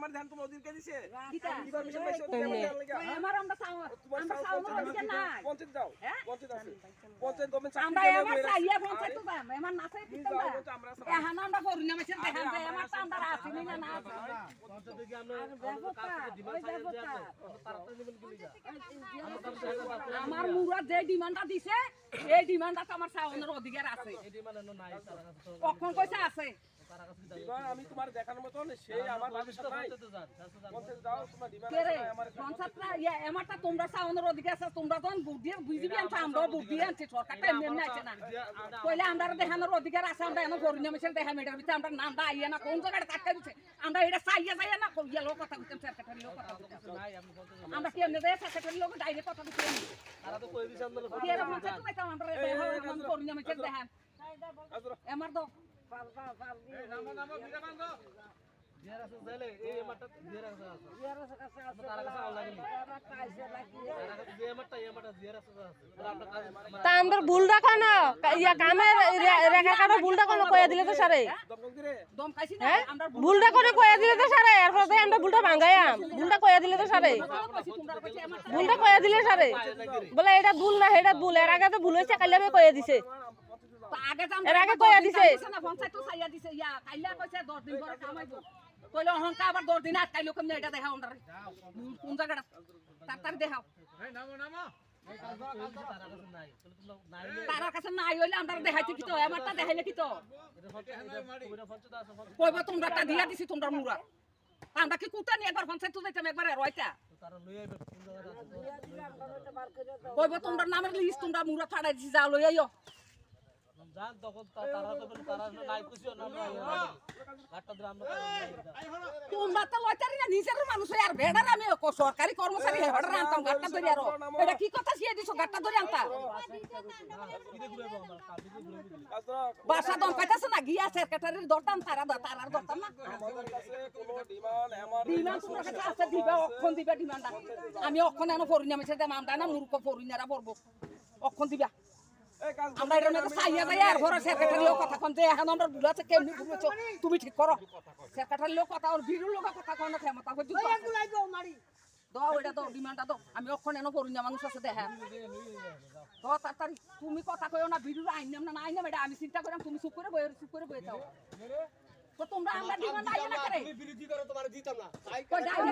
আমার ধান তোমার ওদিনকে দিছে? পারমিশন পাইছো? আমার আমার আমরা চাও- আমরা সাউন্ড চাউলের অধিকার পঞ্চায়েত যাও হ্যাঁ? পঞ্চায়েত আছে। পঞ্চায়েত গভর্নমেন্ট আমরা এবার চাইয়া পঞ্চায়েত যাম, এবার না চাই কিতা যাও, আমরা? তো আমরা সব- এখন আমরা করি না, মেশিন দেখান যে এবার তো আমরা আসিনি না, না আসি। কি আমরা আর ডিমান্ড ওই চাইয়ে তাড়াতাড়ি নেবেন কি আমার মুরাদ যে ডিমান্ডটা দিছে এই ডিমান্ডটা তো আমার চাউনের অধিকার আছে। এই ডিমান্ড নাই কখন কইছে আছে? এবার আমি তোমার দেখানোর মতন সেই আমার পারমিশন নাই। পঞ্চায়েতে। পঞ্চায়েত যাও তোমার আছে আমার পঞ্চায়েতরা ইয়া এমারটা তোমরা চাউনের অধিকার আছে তোমরা যখন বুদ্ধি বুঝিবি আনছো আমরা বুদ্ধি আনছি সরকারটা এমনি এমনি আছে না। কইলে আমরা দেখানোর অধিকার আছে আমরা এমন করি না দেখা মেটার ভিতরে আমরা নামটা আইয়া না কোন জায়গায় থাকা দিচ্ছে আমরা এটা চাইয়া যাইয়া না কইয়া লোক কথা কইতাম সেক্রেটারি লোক কথা কইতাম। পঞ্চায়েতে আমরা কেমনে যাই সেক্রেটারি লোক ডাইরেক্ট কথা দিচ্ছি তারা তো কই দিছে আন্দোলন কি পঞ্চায়েত কইতাম আমরা দেখা না আসো এমার তো আমরা ভুলটা কেন ইয়া কামের রেখা কাটা ভুলটা কোনো কয়ে দিলে তো না? হ্যাঁ? ভুলটা কোনো কয়ে দিলে তো সারে। এরপর তো আমরা ভুলটা ভাঙাইয়াম ভুলটা কয়ে দিলে তো এমার ভুলটা কয়ে দিলে সারে। বলে এটা ভুল না এটা ভুল। এর আগে তো ভুল হয়েছে কালে আমি কয়ে দিছে। এর আমরা আগে কইয়া দিছে। না পঞ্চায়েত তো চাইয়া দিছে ইয়া কাইলা কইছে 10 দিন পরে কামাইবো কইলো অহংকার আবার 10 দিন আটকাইলো কেমনে এটা দেখাও আমরা? কোন জায়গাটা? তাড়াতাড়ি দেখাও। তারা কাছে নাই তোমরা তারার কাছে নাই হইলে আমরা দেখাইতে কি তো? আমারটা দেখাইলে কি তো? কইবো তোমরা একটা দিয়া দিছি তোমরা মুরা আমরা কি কুটা নি একবার পঞ্চায়েত তো যাইতাম একবার আছে কইবো তোমরা নামের লিস্ট তোমরা মুরা ফাড়াই দিছি যা লই আইও। যান তখন তারা তো তারা নাই খুশিও না ঘাটটা ধরে তোমরা তো লইতারি না নিজের মানুষ আর ভেড়ার আমি সরকারি কর্মচারী হেডার আনতাম গাটটা ধরে আরও এটা কি কথা শিয়ে দিছো গাটটা ধরে আনতা কিরে ঘুরে আমরা কাবিতে ঘুরে ঘুরে আসো বাসা দম পাইতাছে না গিয়া সেক্রেটারির দরতাম তারা তারার না ডিমান্ড কাছে আছে দিবা অক্ষণ দিবা ডিমান্ড আমি অক্ষণ এনে পড়ি না মিছে দেম আমরা না মূর্খ না পড়ব অক্ষণ দিবা আমরা এটার মধ্যে চাইয়া যাই আর ঘরে সেক্রেটারি লোক কথা কন যে এখন আমরা বুঝাচ্ছে কেমনি বুঝেছ তুমি ঠিক করো। সেক্রেটারি লোক কথা ওর ভিড়ুর লোক কথা কন ক্ষমতা হইতে দাও এটা দাও ডিমান্ডটা দাও। আমি অক্ষণ এনে পড়ি না মানুষ আছে দেখা দাও। তাড়াতাড়ি। তুমি কথা কইও না ভিড়ুর না না এটা আমি চিন্তা করাম তুমি চুপ করে বয়ে চুপ করে বয়ে যাও না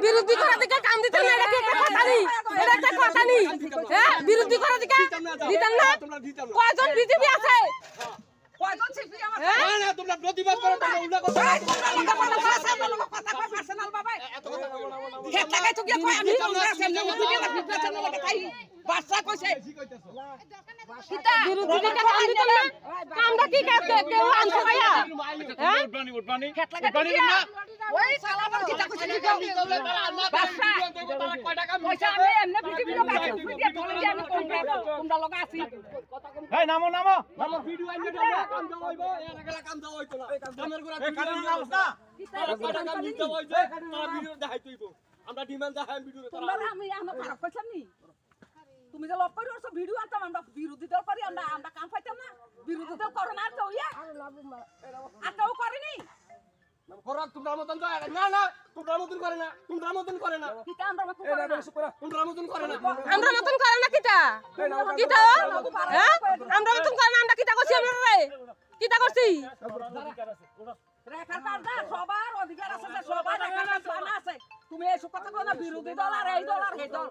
বিরোধী করে না। দিকে কাম দিতে না একটা কথা নি? এটা একটা কথা নি হ্যাঁ বিরোধী করা দিকে দিতেন না তোমরা দিতাম না কয়জন বিজেপি আছে বাচ্চা শিল্পী আমার কি কেউ আনছে ভাইয়া। হ্যাঁ? আমি এমনে বলে যে আমি আছি। এই নামো নামো। নামো ভিডিও আইনে কাম দাও হইবো। এর আগে কাম দাও হইতো না। কামের গুড়া হইছে তারা ভিডিও ডিমান্ড দেখাই ভিডিও তোমরা আমি আমরা খারাপ কইছাম নি? তুমি যে লক করে ওসব ভিডিও আনতাম আমরা বিরোধী দল পারি আমরা আমরা কাম পাইতাম না। বিরোধী দল করো না আর তো ইয়া। আর তো করেনি করো তোমরা মতন তো না না তোমরা মতন করে না তোমরা মতন করে না। কিতা আমরা মতো এই করে না? তোমরা মতন করে না। আমরা নতুন করে না কিটা কিটা হ্যাঁ? আমরা নতুন করে না আমরা কিটা করছি আমরা রে কিটা করছি? রেখার কার্ডা সবার অধিকার আছে সবার রেখার কার্ড আছে। তুমি এই সব কথা কও না বিরোধী দল আর এই দল আর এই দল।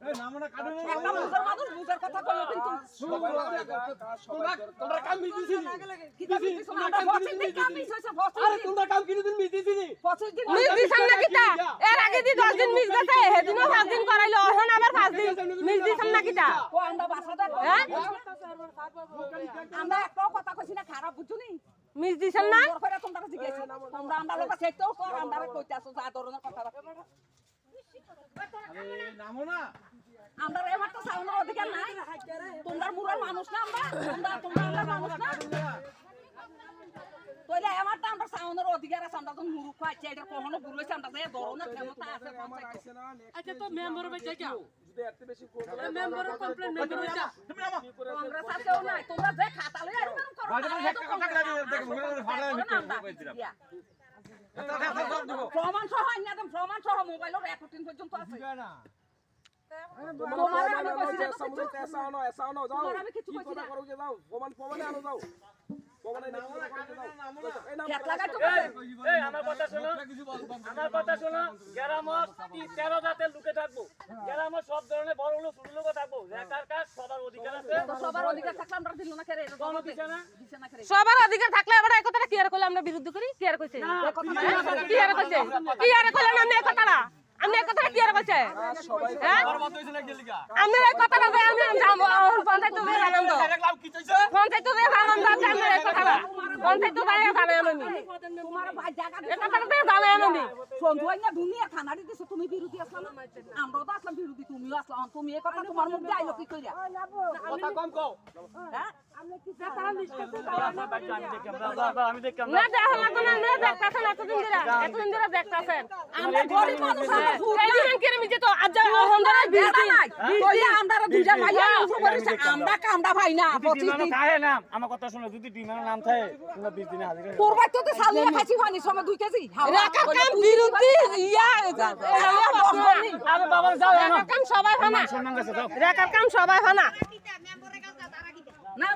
এই নামো না কারণ একটা কথা আমরা আমরা হ্যাঁ? আমরা কইছি না খারাপ বুঝুনি মিস দিছান না? তোমরা জিজ্ঞেস তোমরা আমরা লোক সেটাও কর আমরা কইতাছো যা ধরনের কথা। নামো না। আমরা এবার তো সাউন্ডের অধিকার নাই। তোমরা মুরার মানুষ না আমরা? তোমরা তোমরা আমরা মানুষ না? তইলে আমার তো আমরা সাউন্ডের অধিকার আছে আমরা তো মুরুখ এটা কখনো যে ক্ষমতা আছে আচ্ছা তো মেম্বার কংগ্রেস আছেও নাই তোমরা যে খাতা লই করো প্রমাণ সহ মোবাইলের রেকর্ডিং পর্যন্ত আছে। আমার কথা শোনো। আমার কথা শোনো। গ্রামত তেরো জাতের লোকে থাকব। গ্রামত সব ধরনের বড় লোক ছোট লোক থাকব। সবার অধিকার আছে। সবার অধিকার থাকলে আমরা দিল না সবার অধিকার থাকলে এই কথাটা কি আর করলে আমরা বিরুদ্ধ করি? কি আর কইছে? কি আর কইছে? কি আর এই কথাটা? আপনি এই কথাটা কি আর বলছে? হ্যাঁ? মত হইছে না গেলিগা। আমি এই কথাটা যে আমি জানব পঞ্চায়েত তো দিয়ে আনন্দ। পঞ্চায়েত তো দিয়ে আনন্দ আছে আমি এই কথাটা পঞ্চায়েত তো দিয়ে জানাই আমি। তোমার জায়গা এই কথাটা দিয়ে জানাই আমি। সন্ধু না দুনিয়া থানারি দিছে তুমি বিরোধী আসলা আমরাও তো আসলাম বিরোধী তুমিও আসলাম তুমি এই কথা তোমার মুখ দিয়ে আইলো কি কইরা? কথা কম কও। হ্যাঁ? আমি দেখলাম না দেখা লাগতো না না দেখতেছেন এতদিন ধরে এতদিন ধরে দেখতেছেন আমরা কথা শোনো যদি টিমের নাম থাকে তোর তো সালিয়ে খাইছি সময় দুই কেজি। কাম বিরুদ্ধে ইয়া কাম সবাই না। সম্মান গেছে যাও রাখার কাম সবাই হয় না। না